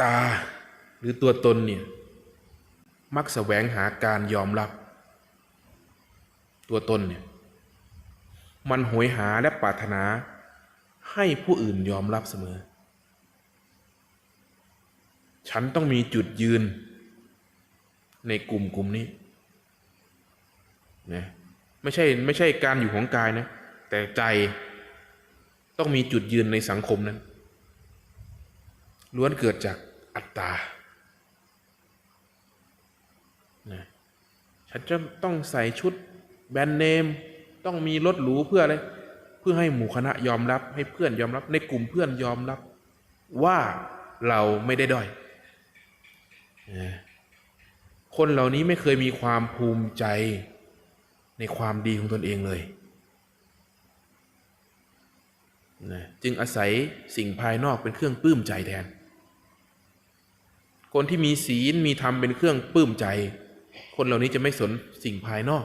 ตาหรือตัวตนเนี่ยมักแสวงหาการยอมรับ ตัวตนเนี่ยมันโหยหาและปรารถนาให้ผู้อื่นยอมรับเสมอ ฉันต้องมีจุดยืน ในกลุ่มกลุ่มนี้นะไม่ใช่ไม่ใช่การอยู่ของกายนะ แต่ใจต้องมีจุดยืนในสังคมนั้น ล้วนเกิดจากอัตตานะฉันจะต้องใส่ชุดแบรนด์เนม ต้องมีรถหรูเพื่ออะไร เพื่อให้หมู่คณะยอมรับ ให้เพื่อนยอมรับ ในกลุ่มเพื่อนยอมรับ ว่าเราไม่ได้ด้อย คนเหล่านี้ไม่เคยมีความภูมิใจในความดีของตนเองเลยนะจึงอาศัยสิ่งภายนอกเป็นเครื่องปลื้มใจแทน คนที่มีศีลมีธรรมเป็นเครื่องปลื้มใจ คนเหล่านี้จะไม่สนสิ่งภายนอก